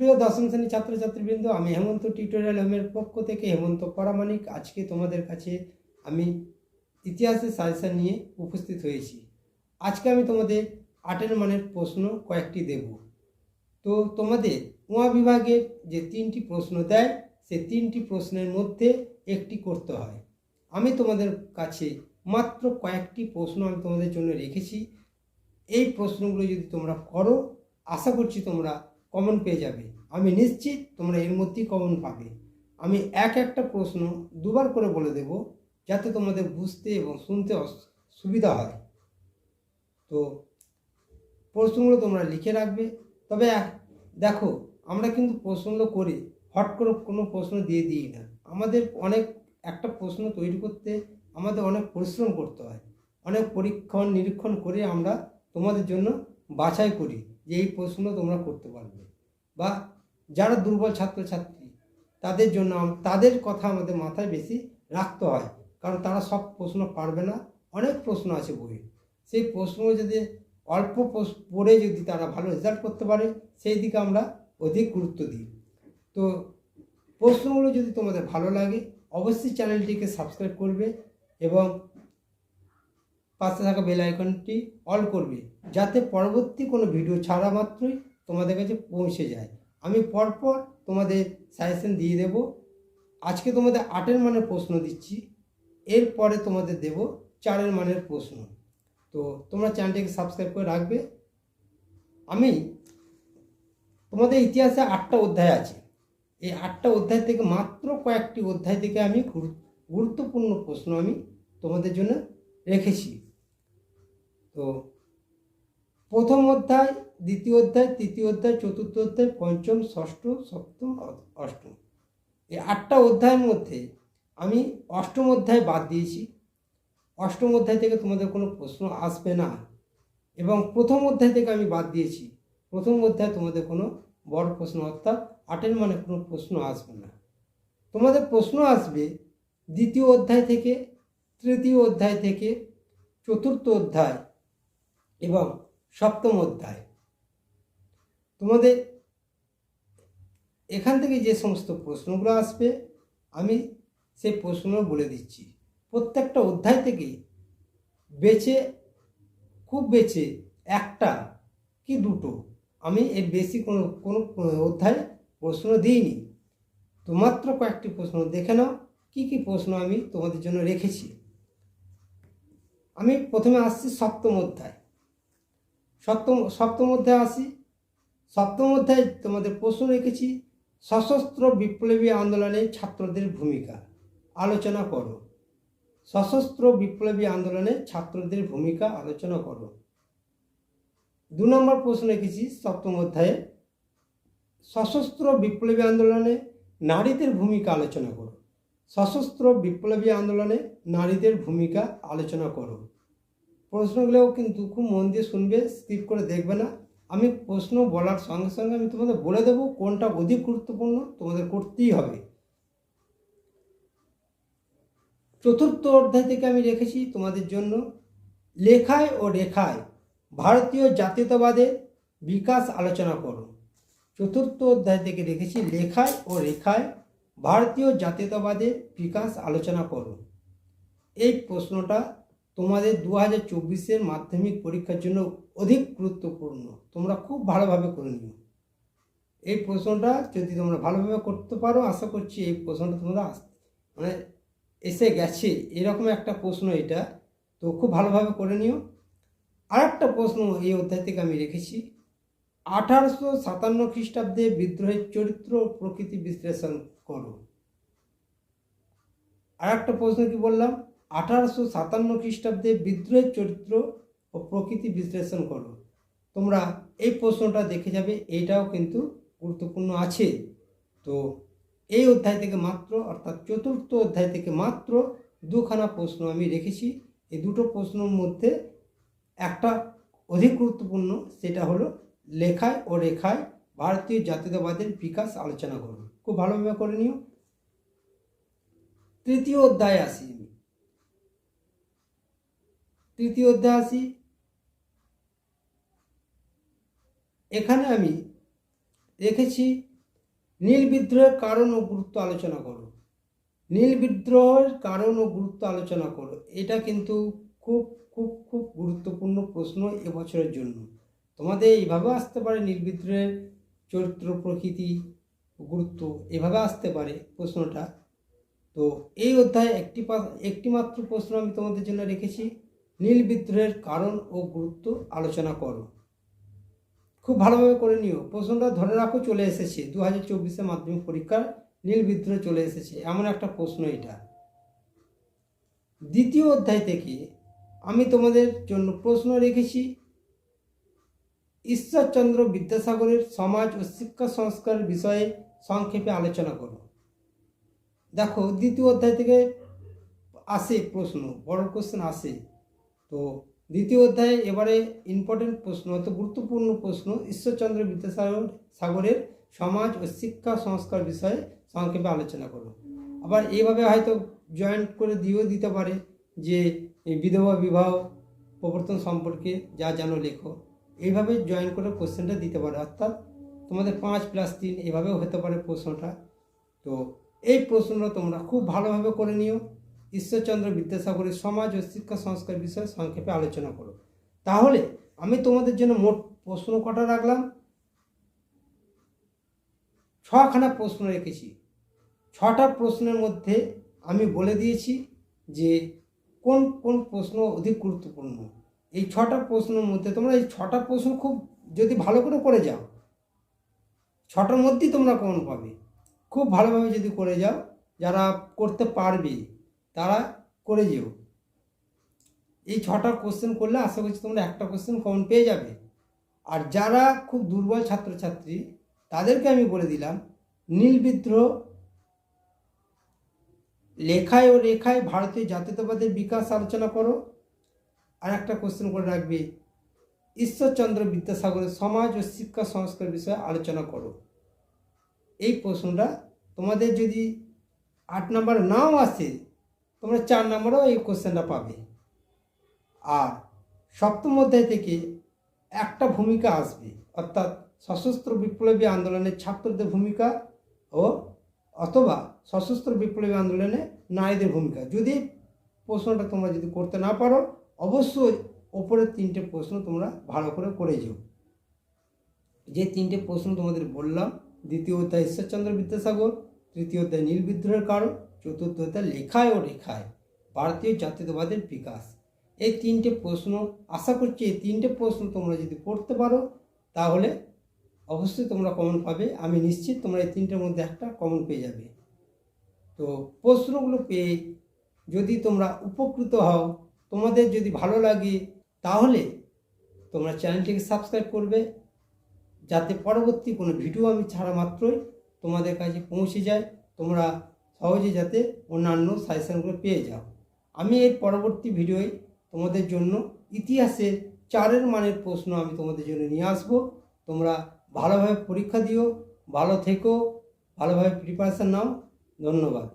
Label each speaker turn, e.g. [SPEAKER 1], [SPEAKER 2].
[SPEAKER 1] প্রিয় দশম শ্রেণির ছাত্রছাত্রীবৃন্দ, আমি হেমন্ত টিউটোরিয়াল হোমের পক্ষ থেকে হেমন্ত পরামানিক আজকে তোমাদের কাছে আমি ইতিহাসের সাজেশন নিয়ে উপস্থিত হয়েছি। আজকে আমি তোমাদের আটের মানের প্রশ্ন কয়েকটি দেব। তো তোমাদের উমা বিভাগের যে তিনটি প্রশ্ন দেয়, সে তিনটি প্রশ্নের মধ্যে একটি করতে হয়। আমি তোমাদের কাছে মাত্র কয়েকটি প্রশ্ন আমি তোমাদের জন্য রেখেছি। এই প্রশ্নগুলো যদি তোমরা করো, আশা করছি তোমরা কমন পেয়ে যাবে। আমি নিশ্চিত তোমরা এর মধ্যেই কমন পাবে। আমি এক একটা প্রশ্ন দুবার করে বলে দেব, যাতে তোমাদের বুঝতে এবং শুনতে সুবিধা হয়। তো প্রশ্নগুলো তোমরা লিখে রাখবে। তবে দেখো, আমরা কিন্তু প্রশ্নগুলো করি হট করে কোনো প্রশ্ন দিয়ে দিই না। আমাদের অনেক একটা প্রশ্ন তৈরি করতে আমাদের অনেক পরিশ্রম করতে হয়। অনেক পরীক্ষণ, নিরীক্ষণ করে আমরা তোমাদের জন্য বাছাই করি যে এই প্রশ্ন তোমরা করতে পারবে। বা যারা দুর্বল ছাত্রছাত্রী, তাদের জন্য তাদের কথা আমাদের মাথায় বেশি রাখতে হয়। কারণ তারা সব প্রশ্ন পারবে না। অনেক প্রশ্ন আছে বইয়ে। সেই প্রশ্ন যদি অল্প পড়ে যদি তারা ভালো রেজাল্ট করতে পারে, সেই দিকে আমরা অধিক গুরুত্ব দিই। তো প্রশ্নগুলো যদি তোমাদের ভালো লাগে, অবশ্যই চ্যানেলটিকে সাবস্ক্রাইব করবে। এবং পাশে থাকা বেল আইকনটি অল করবে, যাতে পরবর্তী কোনো ভিডিও ছাড়া মাত্রই তোমাদের কাছে পৌঁছে যায়। আমি পরপর তোমাদের সাজেশন দিয়ে দেব। আজকে তোমাদের আটের মানের প্রশ্ন দিচ্ছি, এরপরে তোমাদের দেব চারের মানের প্রশ্ন। তো তোমরা চ্যানেলটিকে সাবস্ক্রাইব করে রাখবে। আমি তোমাদের ইতিহাসে আটটা অধ্যায় আছে। এই আটটা অধ্যায় থেকে মাত্র কয়েকটি অধ্যায় থেকে আমি গুরু- গুরুত্বপূর্ণ প্রশ্ন আমি তোমাদের জন্য রেখেছি। তো প্রথম অধ্যায়, দ্বিতীয় অধ্যায়, তৃতীয় অধ্যায়, চতুর্থ অধ্যায়, পঞ্চম, ষষ্ঠ, সপ্তম, অষ্টম। এই আটটা অধ্যায়ের মধ্যে আমি অষ্টম অধ্যায় বাদ দিয়েছি। অষ্টম অধ্যায় থেকে তোমাদের কোনো প্রশ্ন আসবে না। এবং প্রথম অধ্যায় থেকে আমি বাদ দিয়েছি। প্রথম অধ্যায় তোমাদের কোনো বড় প্রশ্ন, অর্থাৎ আটের মানে কোনো প্রশ্ন আসবে না। তোমাদের প্রশ্ন আসবে দ্বিতীয় অধ্যায় থেকে, তৃতীয় অধ্যায় থেকে, চতুর্থ অধ্যায় এবং সপ্তম অধ্যায়। তোমাদের এখান থেকে যে সমস্ত প্রশ্নগুলো আসবে, আমি সেই প্রশ্নগুলো বলে দিচ্ছি। প্রত্যেকটা অধ্যায় থেকে বেছে, খুব বেছে একটা কি দুটো, আমি এর বেশি কোনো কোনো অধ্যায় প্রশ্ন দিইনি। তো মাত্র কয়েকটি প্রশ্ন দেখে নাও। কী কী প্রশ্ন আমি তোমাদের জন্য রেখেছি? আমি প্রথমে আসছি সপ্তম অধ্যায়। সপ্তম সপ্তম অধ্যায় আসি। সপ্তম অধ্যায় তোমাদের প্রশ্ন রেখেছি, সশস্ত্র বিপ্লবী আন্দোলনে ছাত্রদের ভূমিকা। আলোচনা করো। সশস্ত্র বিপ্লবী আন্দোলনে ছাত্রদের ভূমিকা আলোচনা করো। দু নম্বর প্রশ্ন রেখেছি সপ্তম অধ্যায়ে। সশস্ত্র বিপ্লবী আন্দোলনে নারীদের ভূমিকা আলোচনা করো। সশস্ত্র বিপ্লবী আন্দোলনে নারীদের ভূমিকা আলোচনা করো। প্রশ্নগুলোও কিন্তু খুব মন দিয়ে শুনবে, স্কিপ করে দেখবে না। আমি প্রশ্ন বলার সঙ্গে সঙ্গে আমি তোমাদের বলে দেবো কোনটা অধিক গুরুত্বপূর্ণ, তোমাদের করতেই হবে। চতুর্থ অধ্যায় থেকে আমি রেখেছি তোমাদের জন্য। লেখায় ও রেখায় ভারতীয় জাতীয়তাবাদের বিকাশ আলোচনা করো। চতুর্থ অধ্যায় থেকে রেখেছি লেখায় ও রেখায় ভারতীয় জাতীয়তাবাদের বিকাশ আলোচনা করো। এই প্রশ্নটা তোমাদের দু হাজার চব্বিশের মাধ্যমিক পরীক্ষার জন্য অধিক গুরুত্বপূর্ণ। তোমরা খুব ভালোভাবে করে নিও। এই প্রশ্নটা যদি তোমরা ভালোভাবে করতে পারো, আশা করছি এই প্রশ্নটা তোমরা মানে এসে গেছে। এরকম একটা প্রশ্ন এটা। তো খুব ভালোভাবে করে নিও। আর একটা প্রশ্ন এই অধ্যায় থেকে আমি রেখেছি। আঠারোশো সাতান্ন খ্রিস্টাব্দে বিদ্রোহের চরিত্র প্রকৃতি বিশ্লেষণ করো। আর একটা প্রশ্ন কি বললাম? আঠারোশো সাতান্ন খ্রিস্টাব্দে বিদ্রোহের চরিত্র ও প্রকৃতি বিশ্লেষণ করো। তোমরা এই প্রশ্নটা দেখে যাবে এইটাও কিন্তু গুরুত্বপূর্ণ আছে। তো এই অধ্যায় থেকে মাত্র, অর্থাৎ চতুর্থ অধ্যায় থেকে মাত্র দুখানা প্রশ্ন আমি রেখেছি। এই দুটো প্রশ্নের মধ্যে একটা অধিক গুরুত্বপূর্ণ, সেটা হলো লেখায় ও রেখায় ভারতীয় জাতীয়তাবাদের বিকাশ আলোচনা করুন। খুব ভালোভাবে করে নিও। তৃতীয় অধ্যায় আসি আমি। তৃতীয় অধ্যায় আসি। এখানে আমি দেখেছি নীল বিদ্রোহের কারণ ও গুরুত্ব আলোচনা করো। নীল বিদ্রোহের কারণ ও গুরুত্ব আলোচনা করো। এটা কিন্তু খুব খুব খুব গুরুত্বপূর্ণ প্রশ্ন এবছরের জন্য। তোমাদের এইভাবে আসতে পারে নীল বিদ্রোহের চরিত্র, প্রকৃতি, গুরুত্ব এভাবে আসতে পারে প্রশ্নটা। তো এই অধ্যায়ে একটি একটি মাত্র প্রশ্ন আমি তোমাদের জন্য রেখেছি। নীল বিদ্রোহের কারণ ও গুরুত্ব আলোচনা করো। খুব ভালোভাবে করে নিও। প্রশ্নটা ধরে রাখো, চলে এসেছে। দু হাজার চব্বিশে মাধ্যমিক পরীক্ষার নীল বিদ্রোহ চলে এসেছে। এমন একটা প্রশ্ন এটা। দ্বিতীয় অধ্যায় থেকে আমি তোমাদের জন্য প্রশ্ন রেখেছি ঈশ্বরচন্দ্র বিদ্যাসাগরের সমাজ ও শিক্ষা সংস্কার বিষয়ে সংক্ষেপে আলোচনা করো দেখো, দ্বিতীয় অধ্যায় থেকে আসে প্রশ্ন, বড় কোশ্চেন আসে। তো দ্বিতীয় অধ্যায়ে এবারে ইম্পর্টেন্ট প্রশ্ন, অত গুরুত্বপূর্ণ প্রশ্ন, ঈশ্বরচন্দ্র বিদ্যাসাগর সাগরের সমাজ ও শিক্ষা সংস্কার বিষয়ে সংক্ষেপে আলোচনা করো আবার এইভাবে হয়তো জয়েন্ট করে দিয়েও দিতে পারে যে বিধবা বিবাহ প্রবর্তন সম্পর্কে যা জানো লেখো। এইভাবে জয়েন করে কোশ্চেনটা দিতে পারে। অর্থাৎ তোমাদের পাঁচ প্লাস তিন এভাবেও হতে পারে প্রশ্নটা। তো এই প্রশ্নটা তোমরা খুব ভালোভাবে করে নিও। ঈশ্বরচন্দ্র বিদ্যাসাগরের সমাজ ও শিক্ষা সংস্কার বিষয়ে সংক্ষেপে আলোচনা করো। তাহলে আমি তোমাদের জন্য মোট প্রশ্ন কটা রাখলাম? ছখানা প্রশ্ন রেখেছি। ছটা প্রশ্নের মধ্যে আমি বলে দিয়েছি যে কোন কোন প্রশ্ন অধিক গুরুত্বপূর্ণ? এই ছটা প্রশ্নের মধ্যে তোমরা এই ছটা প্রশ্ন খুব যদি ভালো করে করে যাও, ছটার মধ্যেই তোমরা কমন পাবে। খুব ভালোভাবে যদি করে যাও, যারা করতে পারবে, তারা করে যেও। এই ছটা কোশ্চেন করলে আশা করছি তোমরা একটা কোশ্চেন কমন পেয়ে যাবে। আর যারা খুব দুর্বল ছাত্রছাত্রী, তাদেরকে আমি বলে দিলাম, নীল বিদ্রোহ লেখায় ও রেখায় ভারতীয় জাতীয়তাবাদের বিকাশ আলোচনা করো। আর একটা কোশ্চেন করে রাখবে। ঈশ্বরচন্দ্র বিদ্যাসাগরের সমাজ ও শিক্ষা সংস্কার বিষয়ে আলোচনা করো। এই প্রশ্নটা তোমাদের যদি আট নাম্বার নাও আসে, তোমরা চার নাম্বারও এই কোশ্চেনটা পাবে। আর সপ্তম অধ্যায় থেকে একটা ভূমিকা আসবে, অর্থাৎ সশস্ত্র বিপ্লবী আন্দোলনের ছাত্রদের ভূমিকা ও অথবা সশস্ত্র বিপ্লবী আন্দোলনে নারীদের ভূমিকা। যদি প্রশ্নটা তোমরা যদি করতে না পারো অবশ্যই ওপরের তিনটে প্রশ্ন তোমরা ভালো করে করে যেও। যে তিনটে প্রশ্ন তোমাদের বললাম, দ্বিতীয় অধ্যায় ঈশ্বরচন্দ্র বিদ্যাসাগর, তৃতীয় অধ্যায় নীল বিদ্রোহের কারণ, চতুর্থ অধ্যায় লেখায় ও রেখায়, ভারতীয় জাতীয়তাবাদের বিকাশ। এই তিনটে প্রশ্ন, আশা করছি এই তিনটে প্রশ্ন তোমরা যদি করতে পারো, তাহলে অবশ্যই তোমরা কমন পাবে। আমি নিশ্চিত তোমরা এই তিনটের মধ্যে একটা কমন পেয়ে যাবে। তো প্রশ্নগুলো পেয়ে যদি তোমরা উপকৃত হও তোমাদের যদি ভালো লাগে, তাহলে তোমরা চ্যানেলটিকে সাবস্ক্রাইব করবে, যাতে পরবর্তী কোনো ভিডিও আমি ছাড়া মাত্রই তোমাদের কাছে পৌঁছে যায়। তোমরা সহজে যাতে অন্যান্য সাজেশনগুলো পেয়ে যাও। আমি এর পরবর্তী ভিডিওয়ে তোমাদের জন্য ইতিহাসের চারের মানের প্রশ্ন আমি তোমাদের জন্য নিয়ে আসব। তোমরা ভালোভাবে পরীক্ষা দিও, ভালো থেকো, ভালোভাবে প্রিপারেশান নাও। ধন্যবাদ।